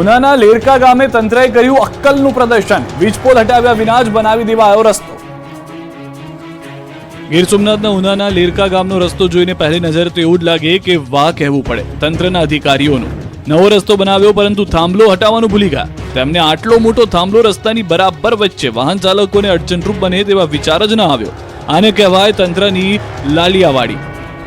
ઉનાના લેરકા ગામે તંત્રએ કર્યું અક્કલનું પ્રદર્શન. વીજપોલ હટાવ્યા વિના જ બનાવી દેવાયો રસ્તો. ગીર સોમનાથના ઉનાના લેરકા ગામનો રસ્તો જોઈને પહેલી નજર તો એવું જ લાગે કે વાહ કહેવું પડે, તંત્રના અધિકારીઓનું. નવો રસ્તો બનાવ્યો પરંતુ થાંભલો હટાવવાનું ભૂલી ગયા. તેમને આટલો મોટો થાંભલો રસ્તાની બરાબર વચ્ચે વાહન ચાલકોને અડચણરૂપ બને તેવા વિચાર જ ન આવ્યો. આને કહેવાય તંત્રની લાલિયાવાડી.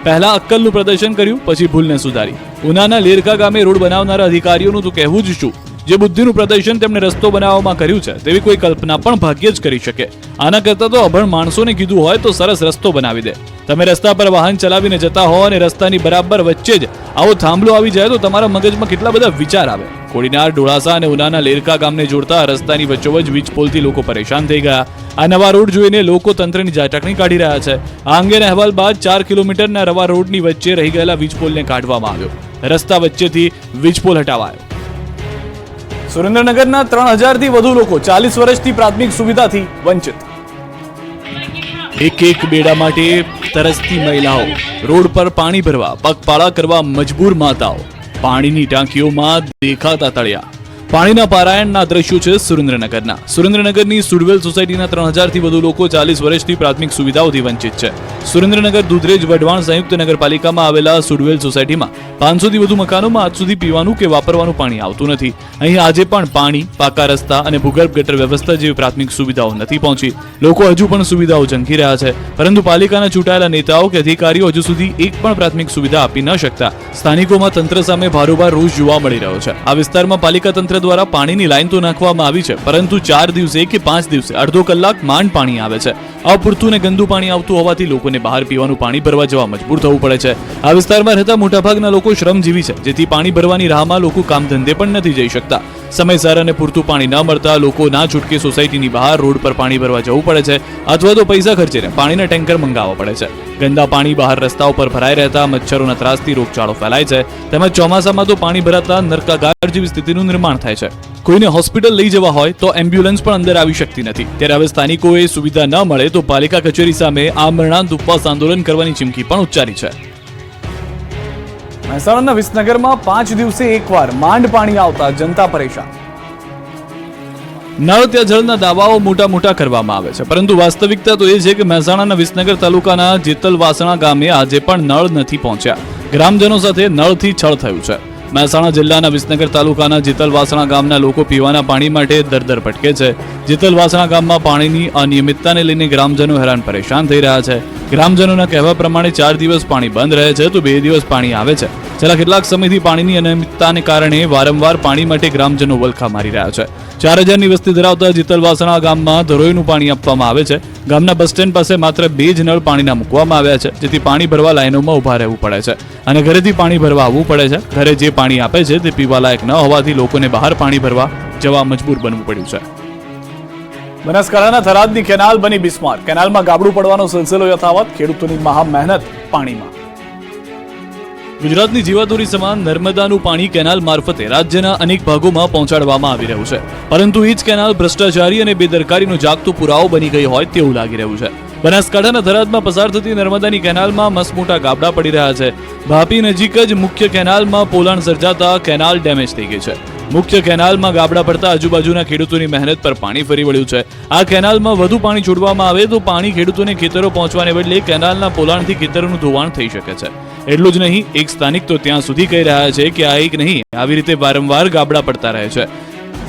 પહેલા અક્કલનું પ્રદર્શન કર્યું, પછી ભૂલને સુધારી. ઉનાના લેરકા ગામે રોડ બનાવનારા અધિકારીઓનું તો કહેવું જ શું જે બુદ્ધિનું પ્રદર્શન તેમણે રસ્તો બનાવવામાં કર્યું છે, તેવી કોઈ કલ્પના પણ ભાગ્યે જ કરી શકે. આના કરતાં તો અભણ માણસોને કીધું હોય તો સરસ રસ્તો બનાવી દે. તમે રસ્તા પર વાહન ચલાવીને જતા હો અને રસ્તાની બરાબર વચ્ચે જ આવો થાંભલો આવી જાય તો તમારા મગજમાં કેટલા બધા વિચાર આવે. કોડીનાર, ડોળાસા અને ઉનાના લેરકા ગામને જોડતા રસ્તાની વચ્ચોવચ વીજ પોલથી લોકો પરેશાન થઈ ગયા. આ નવા રોડ જોઈને લોકો તંત્રની જાટકણી કાઢી રહ્યા છે. આ અંગેના અહેવાલ બાદ ચાર કિલોમીટરના રવા રોડની વચ્ચે રહી ગયેલા વીજ પોલને કાઢવામાં આવ્યો. રસ્તા વચ્ચેથી વીજ પોલ હટાવાયો. સુરેન્દ્રનગરના ત્રણ હજારથી વધુ લોકો ચાલીસ વર્ષથી પ્રાથમિક સુવિધાથી વંચિત. એક એક બેડા માટે તરસતી મહિલાઓ. રોડ પર પાણી ભરવા પગપાળા કરવા મજબૂર માતાઓ. પાણીની ટાંકીઓમાં દેખાતા તળિયા. પાણીના પારાયણના દ્રશ્યો છે સુરેન્દ્રનગરના. સુરેન્દ્રનગરની સુડવેલ સોસાયટીના ત્રણ હજારથી વધુ લોકો ચાલીસ વર્ષથી પ્રાથમિક સુવિધાઓથી વંચિત છે. સુરેન્દ્રનગર, દુધરેજ, વઢવાણ સંયુક્ત નગરપાલિકામાં આવેલા સુડવેલ સોસાયટીમાં પાંચસોથી વધુ મકાનોમાં આજ સુધી પીવાનું કે વાપરવાનું પાણી આવતું નથી. અહીં આજે પણ પાણી, પાકા રસ્તા અને ભૂગર્ભ ગટર વ્યવસ્થા જેવી પ્રાથમિક સુવિધાઓ નથી પહોંચી. લોકો હજુ પણ સુવિધાઓ ઝંખી રહ્યા છે, પરંતુ પાલિકાના ચૂંટાયેલા નેતાઓ કે અધિકારીઓ હજુ સુધી એક પણ પ્રાથમિક સુવિધા આપી ન શકતા. સ્થાનિકોમાં તંત્ર સામે ભારોભાર રોષ જોવા મળી રહ્યો છે. આ વિસ્તારમાં પાલિકા તંત્ર દ્વારા પાણીની લાઈન તો નાખવામાં આવી છે, પરંતુ ચાર દિવસે કે પાંચ દિવસે અડધો કલાક માંડ પાણી આવે છે. અપૂરતું ને ગંદુ પાણી આવતું હોવાથી લોકોને બહાર પીવાનું પાણી ભરવા જવા મજબૂર થવું પડે છે. આ વિસ્તારમાં રહેતા મોટાભાગના લોકો શ્રમજીવી છે, જેથી પાણી ભરવાની રાહમાં લોકો કામ ધંધે પણ નથી જઈ શકતા. સમયસર અને પૂરતું પાણી ન મળતા લોકો ના છૂટકે સોસાયટીની બહાર રોડ પર પાણી ભરવા જવું પડે છે, અથવા તો પૈસા ખર્ચીને પાણીના ટેન્કર મંગાવવા પડે છે. ગંદા પાણી બહાર રસ્તાઓ પર ભરાઈ રહેતા મચ્છરોના ત્રાસથી રોગચાળો ફેલાય છે. તેમજ ચોમાસામાં તો પાણી ભરાતા નરકાગાર જેવી સ્થિતિનું નિર્માણ થાય છે. કોઈને હોસ્પિટલ લઈ જવા હોય તો એમ્બ્યુલન્સ પણ અંદર આવી શકતી નથી. ત્યારે હવે સ્થાનિકોએ સુવિધા ન મળે તો પાલિકા કચેરી સામે આમરણાંત ઉપવાસ આંદોલન કરવાની ચીમકી પણ ઉચ્ચારી છે. મહેસાણાના વિસનગરમાં પાંચ દિવસે એકવાર માંડ પાણી આવતા જનતા પરેશાન. નળ ત્યાં જળના દાવાઓ મોટા મોટા કરવામાં આવે છે. પરંતુ વાસ્તવિકતા તો એ છે કે મહેસાણાના વિસનગર તાલુકાના જેતલવાસણા ગામે આજે પણ નળ નથી પહોંચ્યા. ગ્રામજનો સાથે નળથી છળ થયું છે. મહેસાણા જિલ્લાના વિસનગર તાલુકાના જેતલવાસણા ગામના લોકો પીવાના પાણી માટે દરદર ભટકે છે. જેતલ વાસણા ગામમાં પાણીની અનિયમિતતાને લઈને ગ્રામજનો હેરાન પરેશાન થઈ રહ્યા છે. ગ્રામજનોના કહેવા પ્રમાણે ચાર દિવસ પાણી બંધ રહે છે તો બે દિવસ પાણી આવે છે. છેલ્લા કેટલાક સમયથી પાણીની અનિયમિતતાને કારણે વારંવાર પાણી માટે ગ્રામજનો વલખા મારી રહ્યા છે. ચાર હજારની વસ્તી ધરાવતા જીતલ વાસણા ગામમાં ધરોઈનું પાણી આપવામાં આવે છે. ગામના બસ સ્ટેન્ડ પાસે માત્ર બે જ નળ પાણીના મૂકવામાં આવ્યા છે, જેથી પાણી ભરવા લાઈનોમાં ઊભા રહેવું પડે છે અને ઘરેથી પાણી ભરવા આવવું પડે છે. ઘરે જે પાણી આપે છે તે પીવા લાયક ન હોવાથી લોકોને બહાર પાણી ભરવા જવા મજબૂર બનવું પડ્યું છે. બનાસકાંઠાના થરાદની કેનાલ બની બિસ્માર. કેનાલમાં ગાબડું પડવાનો સિલસિલો યથાવત, ખેડૂતોની મહા પાણીમાં. ગુજરાતની જીવાદોરી સમાન નર્મદાનું પાણી કેનાલ મારફતે રાજ્યના અનેક ભાગોમાં પહોંચાડવામાં આવી રહ્યું છે. પરંતુ એ જ કેનાલ ભ્રષ્ટાચારી અને બેદરકારીનો જાગતો પુરાવો બની ગઈ હોય તેવું લાગી રહ્યું છે. બનાસકાંઠાના થરાદમાં પસાર થતી નર્મદાની કેનાલમાં મસમોટા ગાબડા પડી રહ્યા છે. ભાપી નજીક જ મુખ્ય કેનાલમાં પોલાણ સર્જાતા કેનાલ ડેમેજ થઈ ગઈ છે. મુખ્ય કેનાલમાં ગાબડા પડતા આજુબાજુના ખેડૂતોની મહેનત પર પાણી ફરી વળ્યું છે. આ કેનાલમાં વધુ પાણી છોડવામાં આવે તો પાણી ખેડૂતોને ખેતરો પહોંચવાને બદલે કેનાલના પોલાણથી ખેતરોનું ધોવાણ થઈ શકે છે. એટલું જ નહીં, એક સ્થાનિક તો ત્યાં સુધી કહી રહ્યા છે કે આ એક નહીં, આવી રીતે વારંવાર ગાબડા પડતા રહે છે.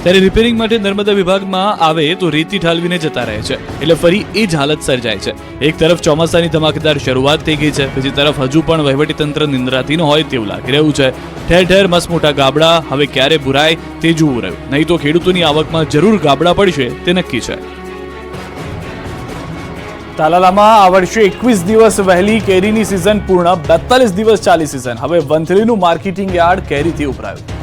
ત્યારે રિપેરિંગ માટે નર્મદા વિભાગમાં આવે તો રેતી ઠાલવીને જતા રહે છે. એટલે ફરી એ જ હાલત સર્જાય છે. એક તરફ ચોમાસાની ધમાકેદાર શરૂઆત થઈ ગઈ છે. બીજી તરફ હજુ પણ વહીવટીતંત્ર નિંદ્રાધીન હોય તેવું લાગી રહ્યું છે. ઠેર ઠેર મસમોટા ગાબડા, હવે ક્યારે ભુરાય તે જોવું રહ્યું. નહીં તો ખેડૂતોની આવકમાં જરૂર ગાબડા પડશે તે નક્કી છે. તાલાલામાં આ વર્ષે એકવીસ દિવસ વહેલી કેરીની સિઝન પૂર્ણ, બેતાલીસ દિવસ ચાલી સિઝન હવે વંથલીનું માર્કેટિંગ યાર્ડ કેરીથી ઉભરાયું.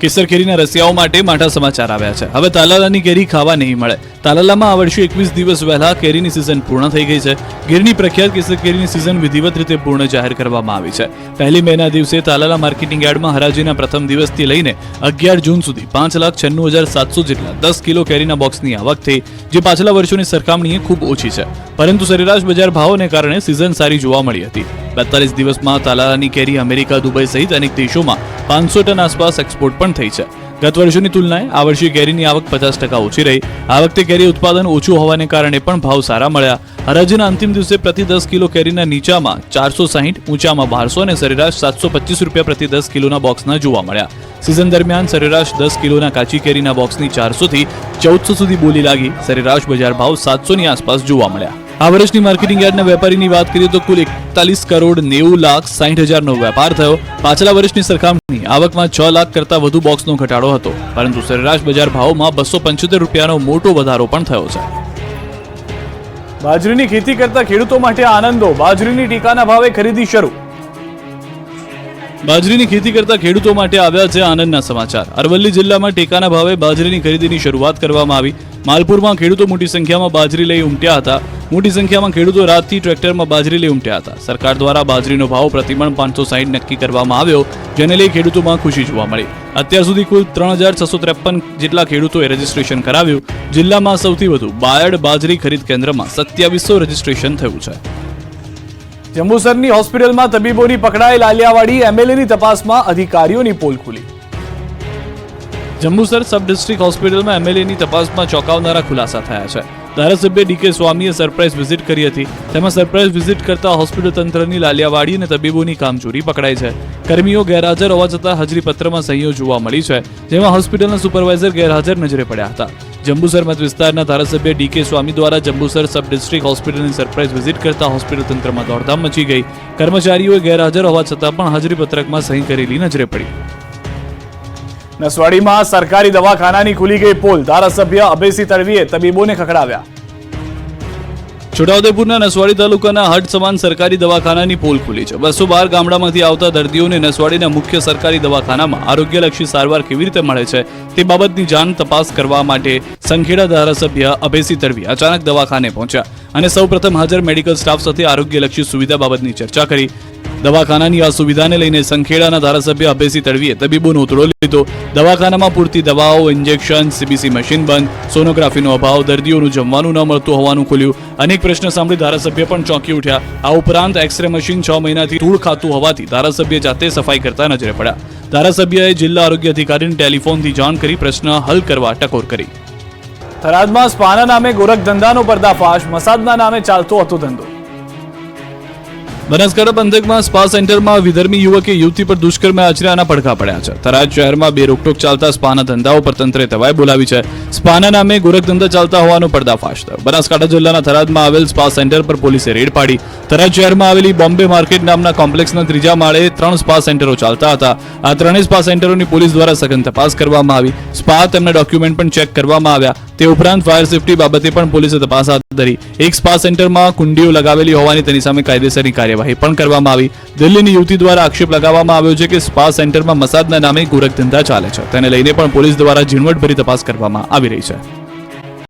કેસર કેરીના રસિયાઓ માટે માઠા સમાચાર આવ્યા છે. હવે તાલાલાની કેરી ખાવા નહીં મળે. તાલાલામાં આ વર્ષે એકવીસ દિવસ વહેલા કેરીની સિઝન પૂર્ણ થઈ ગઈ છે. ગીરની પ્રખ્યાત કેસર કેરીની સિઝન વિધિવત રીતે પૂર્ણ જાહેર કરવામાં આવી છે. પહેલી મેના દિવસે તાલાલા માર્કેટિંગ યાર્ડમાં હરાજીના પ્રથમ દિવસથી લઈને અગિયાર જૂન સુધી પાંચ લાખ છન્નું હજાર સાતસો જેટલા દસ કિલો કેરીના બોક્સની આવક થઈ, જે પાછલા વર્ષોની સરખામણીએ ખૂબ ઓછી છે. પરંતુ સરેરાશ બજાર ભાવોને કારણે સિઝન સારી જોવા મળી હતી. બેતાલીસ દિવસમાં તાલાલાની કેરી અમેરિકા, દુબઈ સહિત અનેક દેશોમાં પાંચસો ટન આસપાસ એક્સપોર્ટ પણ થઈ છે. ગત વર્ષોની તુલનાએ આ વર્ષે કેરીની આવક પચાસ ટકા ઓછી રહી. આ વખતે કેરી ઉત્પાદન ઓછું હોવાને કારણે પણ ભાવ સારા મળ્યા. હરાજીના અંતિમ દિવસે પ્રતિ દસ કિલો કેરીના નીચામાં ચારસો સાહીઠ, ઊંચામાં બારસો અને સરેરાશ સાતસો પચીસ રૂપિયા પ્રતિ દસ કિલોના બોક્સના જોવા મળ્યા. સિઝન દરમિયાન સરેરાશ દસ કિલોના કાચી કેરીના બોક્સની ચારસોથી ચૌદસો સુધી બોલી લાગી. સરેરાશ બજાર ભાવ સાતસોની આસપાસ જોવા મળ્યા. આ વર્ષની માર્કેટિંગ યાર્ડના વેપારીની વાત કરીએ તો કુલ એકતાલીસ કરોડ નેવું લાખ સાઠ હજારનો વેપાર થયો. પાછલા વર્ષની સરખામણી આવકમાં છ લાખ કરતા વધુ બોક્સનો ઘટાડો હતો. પરંતુ સરેરાશ બજાર ભાવમાં બસો પંચોતેર રૂપિયાનો મોટો વધારો પણ થયો છે. બાજરીની ખેતી કરતા ખેડૂતો માટે આનંદો. બાજરીની ટેકાના ભાવે ખરીદી શરૂ. બાજરીની ખેતી કરતા ખેડૂતો માટે આવ્યા છે આનંદના સમાચાર. અરવલ્લી જિલ્લામાં ટેકાના ભાવે બાજરીની ખરીદીની શરૂઆત કરવામાં આવી. માલપુરમાં ખેડૂતો મોટી સંખ્યામાં બાજરી લઈ ઉમટ્યા હતા. મોટી સંખ્યામાં ખેડૂતો રાતથી ટ્રેક્ટરમાં બાજરી લઈ ઉમટ્યા હતા. સરકાર દ્વારા બાજરીનો ભાવ પ્રતિમણ પાંચસો સાહીઠ નક્કી કરવામાં આવ્યો, જેને લઈ ખેડૂતોમાં ખુશી જોવા મળી. અત્યાર સુધી કુલ ત્રણ હજાર છસો ત્રેપન જેટલા ખેડૂતોએ રજીસ્ટ્રેશન કરાવ્યું. જિલ્લામાં સૌથી વધુ બાયડ બાજરી ખરીદ કેન્દ્રમાં સત્યાવીસો રજીસ્ટ્રેશન થયું છે. જંબુસરની હોસ્પિટલમાં તબીબોની પકડાયેલ આલિયાવાડી એમએલએની તપાસમાં અધિકારીઓની પોલ ખુલી. જંબુસર સબ ડિસ્ટ્રિક્ટ હોસ્પિટલમાં એમએલએની તપાસમાં ચોંકાવનારા ખુલાસા થયા છે. ધારાસભ્ય ડીકે સ્વામીએ સરપ્રાઇઝ વિઝિટ કરી હતી. તેમાં સરપ્રાઇઝ વિઝિટ કરતા હોસ્પિટલ તંત્રની લાલિયાવાડી અને તબીબોની કામચોરી પકડાઈ છે. કર્મીઓ ગેરહાજર હોવા છતાં હાજરી પત્રમાં સહીઓ જોવા મળી છે, જેમાં હોસ્પિટલના સુપરવાઇઝર ગેરહાજર નજરે પડ્યા હતા. જંબુસર મત વિસ્તારના ધારાસભ્ય ડીકે સ્વામી દ્વારા જંબુસર સબ ડિસ્ટ્રિક્ટ હોસ્પિટલની સરપ્રાઇઝ વિઝિટ કરતા હોસ્પિટલ તંત્રમાં દોડધામ મચી ગઈ. કર્મચારીઓએ ગેરહાજર હોવા છતાં પણ હાજરી પત્રકમાં સહી કરેલી નજરે પડી. નસવાડીમાં સરકારી દવાખાનાની ખુલી ગઈ પોલ. ધારાસભ્ય અભયસિંહ તડવીએ તબીબોને ખખડાવ્યા. છોટાઉદેપુરના નસવાડી તાલુકાના હટ સમાન સરકારી દવાખાનાની પોલ ખુલી છે. બસો બાર ગામડામાંથી આવતા દર્દીઓને નસવાડીના મુખ્ય સરકારી દવાખાનામાં આરોગ્યલક્ષી સારવાર કેવી રીતે મળે છે તે બાબતની જાણ તપાસ કરવા માટે સંખેડા ધારાસભ્ય અભયસિંહ તડવી અચાનક દવાખાને પહોંચ્યા અને સૌપ્રથમ હાજર મેડિકલ સ્ટાફ સાથે આરોગ્યલક્ષી સુવિધા બાબતની ચર્ચા કરી. દવાખાનાની આ સુવિધાને લઈને સંખેડાના ધારાસભ્ય અભયસિંહ તડવીએ તબીબોનો ઉતરો લીધો. દવાખાનામાં પૂરતી દવાઓ ઇન્જેક્શન સીબીસી મશીન બંધ સોનોગ્રાફીનો અભાવ, દર્દીઓનું જમવાનું ન મળતું હોવાનું ખુલ્યું. અનેક પ્રશ્ન સાંભળી ધારાસભ્ય પણ ચોંકી ઉઠ્યા. આ ઉપરાંત એક્સરે મશીન છ મહિનાથી ધૂળ ખાતું હોવાથી ધારાસભ્ય જાતે સફાઈ કરતા નજરે પડ્યા. ધારાસભ્યએ જિલ્લા આરોગ્ય અધિકારીને ટેલિફોનથી જાણ કરી પ્રશ્ન હલ કરવા ટકોર કરી. થરાદમાં સ્પાના નામે ગોરખધંધાનો પર્દાફાશ, મસાદના નામે ચાલતો હતો ધંધો. બનાસકાંઠા પંથકમાં સ્પા સેન્ટરમાં વિધર્મી યુવકે યુવતી પર દુષ્કર્મ આચર્યાના પડઘા પડ્યા છે. થરાદ શહેરમાં બે રોકટોક ચાલતા સ્પાના ધંધાઓ પર તંત્રે તવાઈ બોલાવી છે. સ્પાના નામે ગોરખ ધંધા ચાલતા હોવાનો પર્દાફાશ થયો. બનાસકાંઠા જિલ્લાના થરાદમાં આવેલ સ્પા સેન્ટર પર પોલીસે રેડ પાડી. થરાદ શહેરમાં આવેલી બોમ્બે માર્કેટ નામના કોમ્પ્લેક્સના ત્રીજા માળે ત્રણ સ્પા સેન્ટરો ચાલતા હતા. આ ત્રણેય સ્પા સેન્ટરોની પોલીસ દ્વારા સઘન તપાસ કરવામાં આવી. સ્પા તેમના ડોક્યુમેન્ટ પણ ચેક કરવામાં આવ્યા. તે ઉપરાંત ફાયર સેફટી બાબતે પણ પોલીસે તપાસ હાથ ધરી. એક સ્પા સેન્ટરમાં કુંડીઓ લગાવેલી હોવાની તેની સામે કાયદેસરની કાર્યવાહી પણ કરવામાં આવી. દિલ્હીની યુવતી દ્વારા આક્ષેપ લગાવવામાં આવ્યો છે કે સ્પા સેન્ટરમાં મસાજના નામે ગોરખ ધંધા ચાલે છે. તેને લઈને પણ પોલીસ દ્વારા ઝીણવટભરી તપાસ કરવામાં આવી રહી છે.